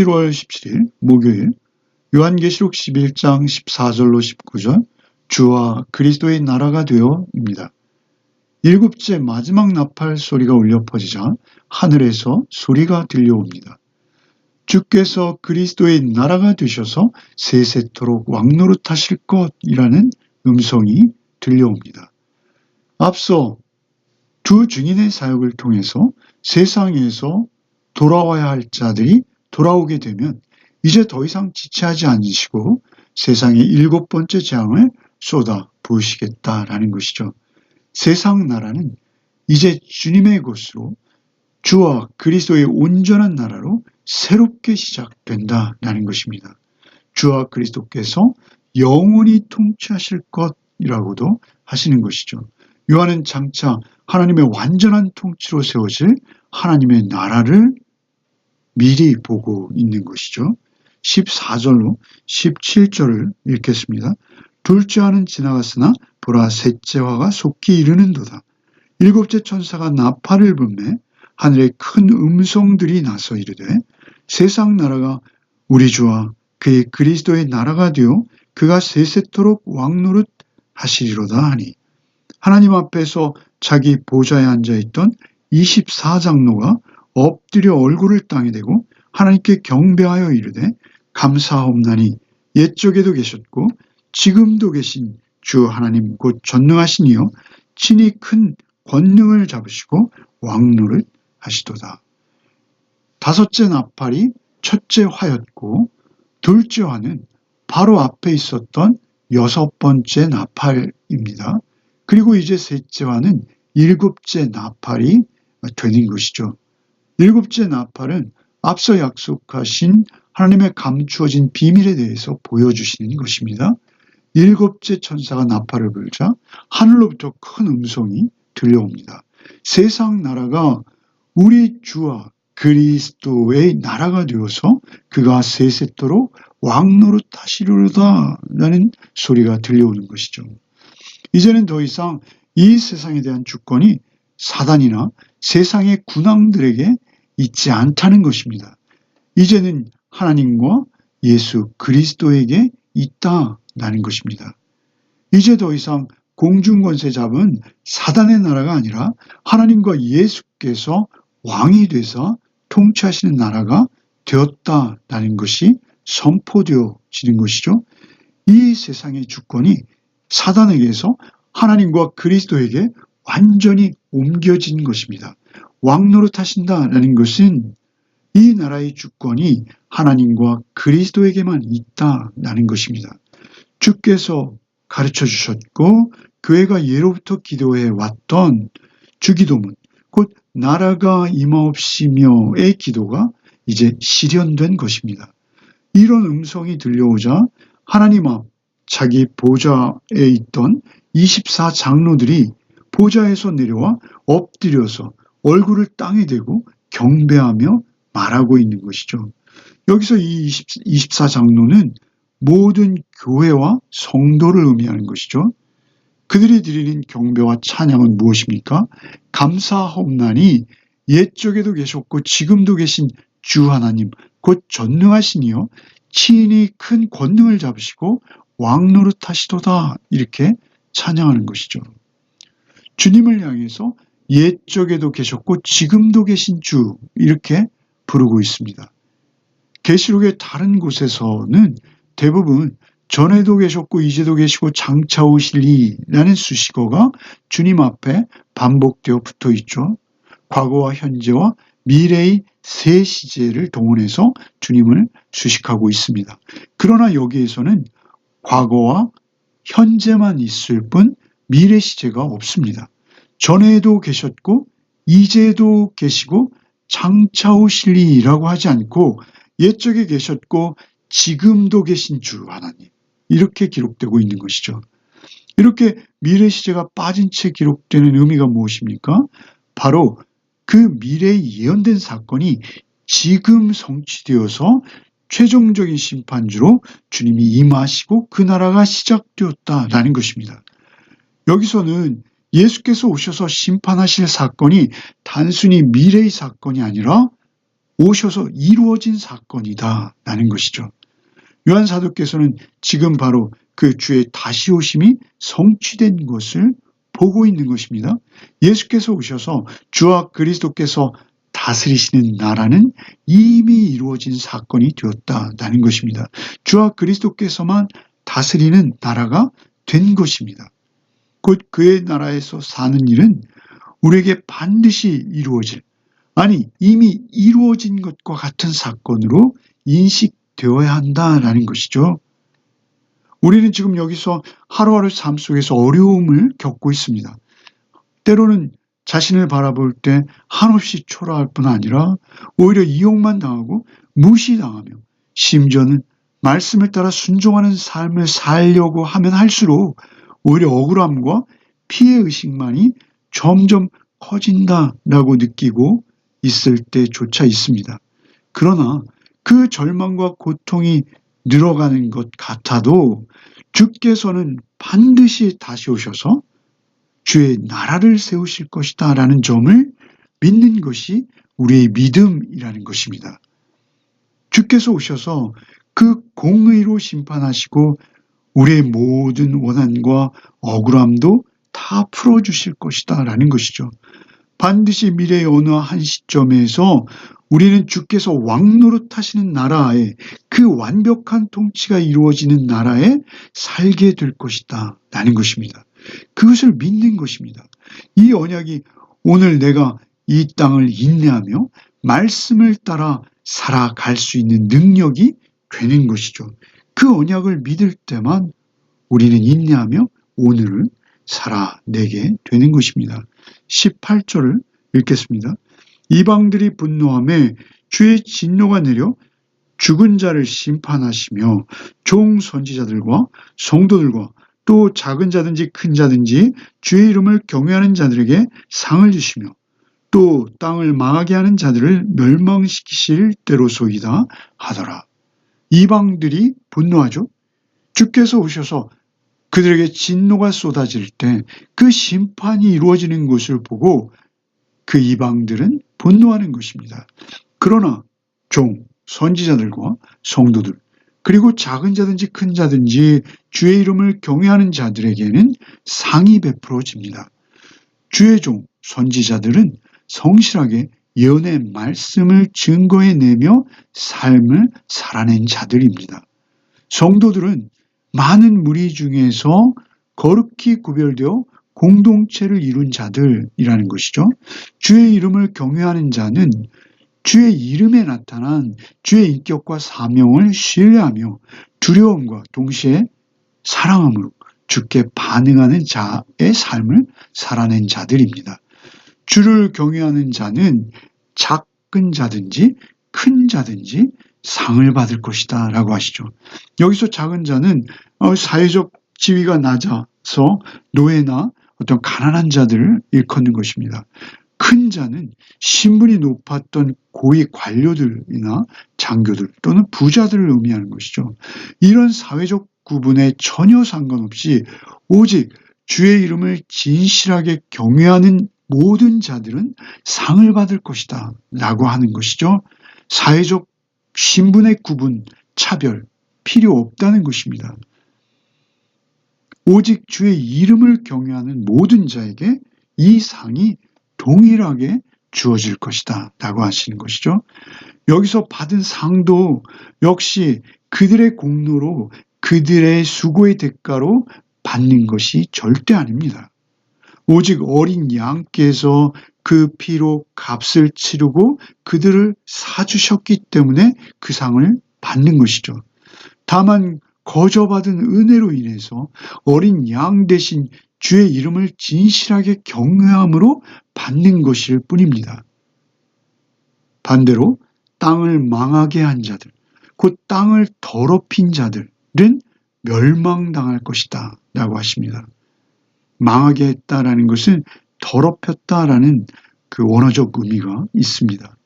7월 17일 목요일 요한계시록 11장 14절로 19절 주와 그리스도의 나라가 되어입니다. 일곱째 마지막 나팔 소리가 울려 퍼지자 하늘에서 소리가 들려옵니다. 주께서 그리스도의 나라가 되셔서 세세토록 왕노릇 하실 것이라는 음성이 들려옵니다. 앞서 두 증인의 사역을 통해서 세상에서 돌아와야 할 자들이 돌아오게 되면 이제 더 이상 지체하지 않으시고 세상의 일곱 번째 재앙을 쏟아 부으시겠다라는 것이죠. 세상 나라는 이제 주님의 것으로 주와 그리스도의 온전한 나라로 새롭게 시작된다라는 것입니다. 주와 그리스도께서 영원히 통치하실 것이라고도 하시는 것이죠. 요한은 장차 하나님의 완전한 통치로 세워질 하나님의 나라를 미리 보고 있는 것이죠. 14절로 17절을 읽겠습니다. 둘째 화는 지나갔으나 보라 셋째 화가 속히 이르는도다. 일곱째 천사가 나팔을 불매 하늘에 큰 음성들이 나서 이르되 세상 나라가 우리 주와 그의 그리스도의 나라가 되어 그가 세세토록 왕노릇 하시리로다 하니 하나님 앞에서 자기 보좌에 앉아 있던 24장로가 엎드려 얼굴을 땅에 대고 하나님께 경배하여 이르되 감사하옵나니 옛적에도 계셨고 지금도 계신 주 하나님 곧 전능하신 이여 친히 큰 권능을 잡으시고 왕노를 하시도다. 다섯째 나팔이 첫째 화였고 둘째 화는 바로 앞에 있었던 여섯 번째 나팔입니다. 그리고 이제 셋째 화는 일곱째 나팔이 되는 것이죠. 일곱째 나팔은 앞서 약속하신 하나님의 감추어진 비밀에 대해서 보여주시는 것입니다. 일곱째 천사가 나팔을 불자 하늘로부터 큰 음성이 들려옵니다. 세상 나라가 우리 주와 그리스도의 나라가 되어서 그가 세세토록 왕노릇 하시려다 라는 소리가 들려오는 것이죠. 이제는 더 이상 이 세상에 대한 주권이 사단이나 세상의 군왕들에게 있지 않다는 것입니다. 이제는 하나님과 예수 그리스도에게 있다라는 것입니다. 이제 더 이상 공중권세 잡은 사단의 나라가 아니라 하나님과 예수께서 왕이 돼서 통치하시는 나라가 되었다라는 것이 선포되어지는 것이죠. 이 세상의 주권이 사단에게서 하나님과 그리스도에게 완전히 옮겨진 것입니다. 왕 노릇 하신다라는 것은 이 나라의 주권이 하나님과 그리스도에게만 있다라는 것입니다. 주께서 가르쳐 주셨고 교회가 예로부터 기도해 왔던 주기도문 곧 나라가 임하옵시며의 기도가 이제 실현된 것입니다. 이런 음성이 들려오자 하나님 앞 자기 보좌에 있던 24 장로들이 보좌에서 내려와 엎드려서 얼굴을 땅에 대고 경배하며 말하고 있는 것이죠. 여기서 이 24장로는 모든 교회와 성도를 의미하는 것이죠. 그들이 드리는 경배와 찬양은 무엇입니까? 감사하옵나니 옛적에도 계셨고 지금도 계신 주 하나님 곧 전능하시니요 친히 큰 권능을 잡으시고 왕노릇 하시도다 이렇게 찬양하는 것이죠. 주님을 향해서 옛적에도 계셨고 지금도 계신 주 이렇게 부르고 있습니다. 계시록의 다른 곳에서는 대부분 전에도 계셨고 이제도 계시고 장차 오실리라는 수식어가 주님 앞에 반복되어 붙어 있죠. 과거와 현재와 미래의 세 시제를 동원해서 주님을 수식하고 있습니다. 그러나 여기에서는 과거와 현재만 있을 뿐 미래 시제가 없습니다. 전에도 계셨고 이제도 계시고 장차 오실리라고 하지 않고 옛적에 계셨고 지금도 계신 주 하나님 이렇게 기록되고 있는 것이죠. 이렇게 미래 시제가 빠진 채 기록되는 의미가 무엇입니까? 바로 그 미래에 예언된 사건이 지금 성취되어서 최종적인 심판주로 주님이 임하시고 그 나라가 시작되었다라는 것입니다. 여기서는 예수께서 오셔서 심판하실 사건이 단순히 미래의 사건이 아니라 오셔서 이루어진 사건이다. 라는 것이죠. 요한 사도께서는 지금 바로 그 주의 다시 오심이 성취된 것을 보고 있는 것입니다. 예수께서 오셔서 주와 그리스도께서 다스리시는 나라는 이미 이루어진 사건이 되었다라는 것입니다. 주와 그리스도께서만 다스리는 나라가 된 것입니다. 곧 그의 나라에서 사는 일은 우리에게 반드시 이루어질, 아니, 이미 이루어진 것과 같은 사건으로 인식되어야 한다라는 것이죠. 우리는 지금 여기서 하루하루 삶 속에서 어려움을 겪고 있습니다. 때로는 자신을 바라볼 때 한없이 초라할 뿐 아니라 오히려 이용만 당하고 무시당하며 심지어는 말씀을 따라 순종하는 삶을 살려고 하면 할수록 오히려 억울함과 피해 의식만이 점점 커진다라고 느끼고 있을 때조차 있습니다. 그러나 그 절망과 고통이 늘어가는 것 같아도 주께서는 반드시 다시 오셔서 주의 나라를 세우실 것이다 라는 점을 믿는 것이 우리의 믿음이라는 것입니다. 주께서 오셔서 그 공의로 심판하시고 우리의 모든 원한과 억울함도 다 풀어주실 것이다 라는 것이죠. 반드시 미래의 어느 한 시점에서 우리는 주께서 왕노릇 하시는 나라에 그 완벽한 통치가 이루어지는 나라에 살게 될 것이다 라는 것입니다. 그것을 믿는 것입니다. 이 언약이 오늘 내가 이 땅을 인내하며 말씀을 따라 살아갈 수 있는 능력이 되는 것이죠. 그 언약을 믿을 때만 우리는 인내하며 오늘을 살아내게 되는 것입니다. 18절을 읽겠습니다. 이방들이 분노함에 주의 진노가 내려 죽은 자를 심판하시며 종 선지자들과 성도들과 또 작은 자든지 큰 자든지 주의 이름을 경외하는 자들에게 상을 주시며 또 땅을 망하게 하는 자들을 멸망시키실 때로소이다 하더라. 이방들이 분노하죠. 주께서 오셔서 그들에게 진노가 쏟아질 때 그 심판이 이루어지는 것을 보고 그 이방들은 분노하는 것입니다. 그러나 종, 선지자들과 성도들, 그리고 작은 자든지 큰 자든지 주의 이름을 경외하는 자들에게는 상이 베풀어집니다. 주의 종, 선지자들은 성실하게 예언의 말씀을 증거해 내며 삶을 살아낸 자들입니다. 성도들은 많은 무리 중에서 거룩히 구별되어 공동체를 이룬 자들이라는 것이죠. 주의 이름을 경외하는 자는 주의 이름에 나타난 주의 인격과 사명을 신뢰하며 두려움과 동시에 사랑함으로 주께 반응하는 자의 삶을 살아낸 자들입니다. 주를 경외하는 자는 작은 자든지 큰 자든지 상을 받을 것이다 라고 하시죠. 여기서 작은 자는 어, 사회적 지위가 낮아서 노예나 어떤 가난한 자들을 일컫는 것입니다. 큰 자는 신분이 높았던 고위 관료들이나 장교들 또는 부자들을 의미하는 것이죠. 이런 사회적 구분에 전혀 상관없이 오직 주의 이름을 진실하게 경외하는 모든 자들은 상을 받을 것이다 라고 하는 것이죠. 사회적 신분의 구분, 차별, 필요 없다는 것입니다. 오직 주의 이름을 경외하는 모든 자에게 이 상이 동일하게 주어질 것이다. 라고 하시는 것이죠. 여기서 받은 상도 역시 그들의 공로로 그들의 수고의 대가로 받는 것이 절대 아닙니다. 오직 어린 양께서 그 피로 값을 치르고 그들을 사주셨기 때문에 그 상을 받는 것이죠. 다만 거저받은 은혜로 인해서 어린 양 대신 주의 이름을 진실하게 경외함으로 받는 것일 뿐입니다. 반대로 땅을 망하게 한 자들, 곧 땅을 더럽힌 자들은 멸망당할 것이다 라고 하십니다. 망하게 했다라는 것은 더럽혔다라는 그 원어적 의미가 있습니다.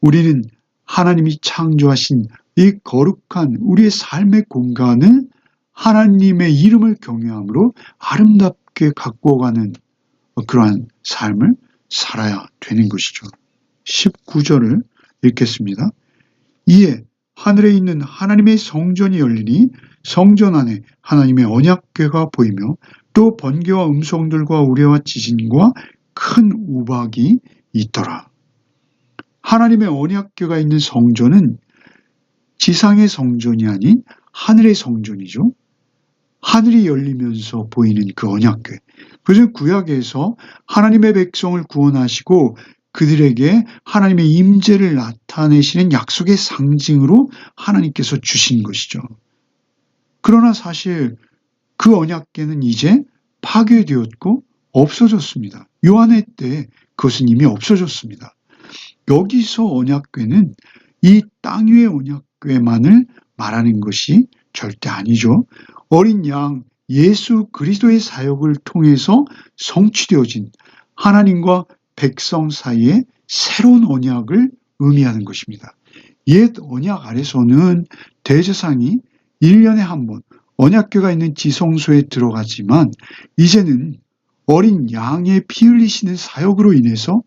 우리는 하나님이 창조하신 이 거룩한 우리의 삶의 공간을 하나님의 이름을 경외함으로 아름답게 갖고 가는 그러한 삶을 살아야 되는 것이죠. 19절을 읽겠습니다. 이에 하늘에 있는 하나님의 성전이 열리니 성전 안에 하나님의 언약궤가 보이며 또 번개와 음성들과 우레와 지진과 큰 우박이 있더라. 하나님의 언약궤가 있는 성전은 지상의 성전이 아닌 하늘의 성전이죠. 하늘이 열리면서 보이는 그 언약궤. 그래서 구약에서 하나님의 백성을 구원하시고 그들에게 하나님의 임재를 나타내시는 약속의 상징으로 하나님께서 주신 것이죠. 그러나 사실 그 언약궤는 이제 파괴되었고 없어졌습니다. 요한의 때 그것은 이미 없어졌습니다. 여기서 언약궤는 이 땅 위의 언약궤만을 말하는 것이 절대 아니죠. 어린 양 예수 그리스도의 사역을 통해서 성취되어진 하나님과 백성 사이의 새로운 언약을 의미하는 것입니다. 옛 언약 아래서는 대제상이 1년에 한 번 언약궤가 있는 지성소에 들어가지만 이제는 어린 양의 피 흘리시는 사역으로 인해서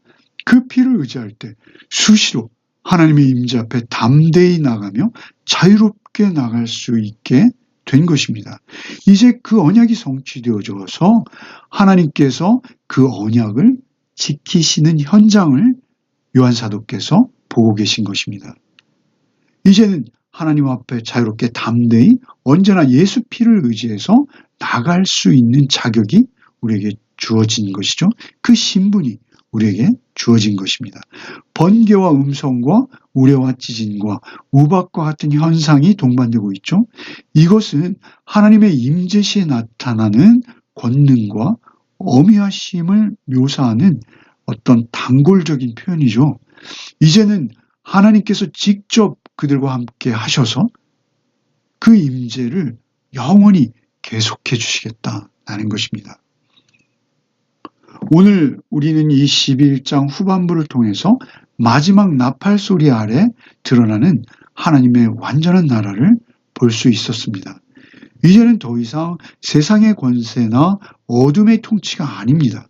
그 피를 의지할 때 수시로 하나님의 임재 앞에 담대히 나가며 자유롭게 나갈 수 있게 된 것입니다. 이제 그 언약이 성취되어져서 하나님께서 그 언약을 지키시는 현장을 요한 사도께서 보고 계신 것입니다. 이제는 하나님 앞에 자유롭게 담대히 언제나 예수 피를 의지해서 나갈 수 있는 자격이 우리에게 주어진 것이죠. 그 신분이 우리에게 주어진 것입니다. 번개와 음성과 우레와 지진과 우박과 같은 현상이 동반되고 있죠. 이것은 하나님의 임재시에 나타나는 권능과 어미하심을 묘사하는 어떤 단골적인 표현이죠. 이제는 하나님께서 직접 그들과 함께 하셔서 그 임재를 영원히 계속해 주시겠다라는 것입니다. 오늘 우리는 이 11장 후반부를 통해서 마지막 나팔 소리 아래 드러나는 하나님의 완전한 나라를 볼 수 있었습니다. 이제는 더 이상 세상의 권세나 어둠의 통치가 아닙니다.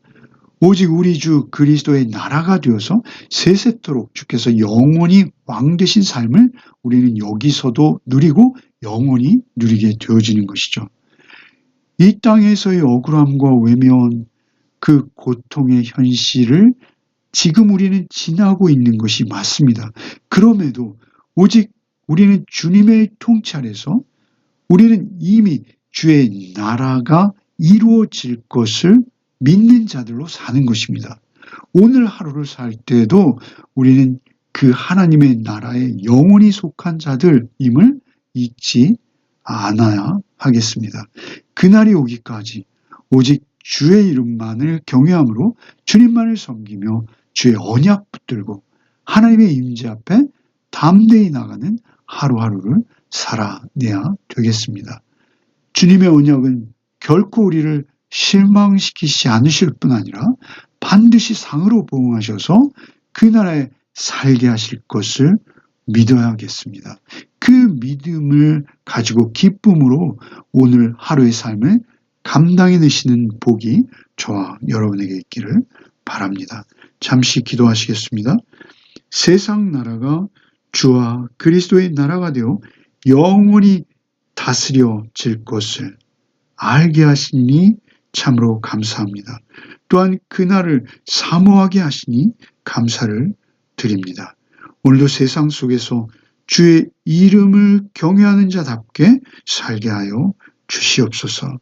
오직 우리 주 그리스도의 나라가 되어서 세세토록 주께서 영원히 왕 되신 삶을 우리는 여기서도 누리고 영원히 누리게 되어지는 것이죠. 이 땅에서의 억울함과 외면, 그 고통의 현실을 지금 우리는 지나고 있는 것이 맞습니다. 그럼에도 오직 우리는 주님의 아래서 우리는 이미 주의 나라가 이루어질 것을 믿는 자들로 사는 것입니다. 오늘 하루를 살 때에도 우리는 그 하나님의 나라에 영원히 속한 자들임을 잊지 않아야 하겠습니다. 그날이 오기까지 오직 주의 이름만을 경외함으로 주님만을 섬기며 주의 언약 붙들고 하나님의 임재 앞에 담대히 나가는 하루하루를 살아내야 되겠습니다. 주님의 언약은 결코 우리를 실망시키지 않으실 뿐 아니라 반드시 상으로 보응하셔서 그 나라에 살게 하실 것을 믿어야겠습니다. 그 믿음을 가지고 기쁨으로 오늘 하루의 삶을 감당해내시는 복이 저와 여러분에게 있기를 바랍니다. 잠시 기도하시겠습니다. 세상 나라가 주와 그리스도의 나라가 되어 영원히 다스려질 것을 알게 하시니 참으로 감사합니다. 또한 그날을 사모하게 하시니 감사를 드립니다. 오늘도 세상 속에서 주의 이름을 경외하는 자답게 살게 하여 주시옵소서.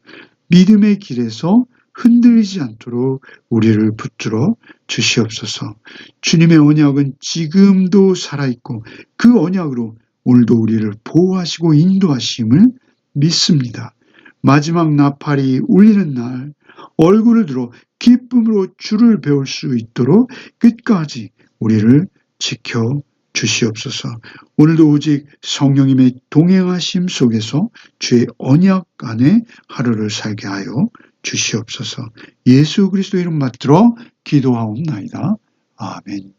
믿음의 길에서 흔들리지 않도록 우리를 붙들어 주시옵소서. 주님의 언약은 지금도 살아있고 그 언약으로 오늘도 우리를 보호하시고 인도하심을 믿습니다. 마지막 나팔이 울리는 날 얼굴을 들어 기쁨으로 주를 배울 수 있도록 끝까지 우리를 지켜 주시옵소서. 오늘도 오직 성령님의 동행하심 속에서 주의 언약 안에 하루를 살게 하여 주시옵소서. 예수 그리스도 이름 받들어 기도하옵나이다. 아멘.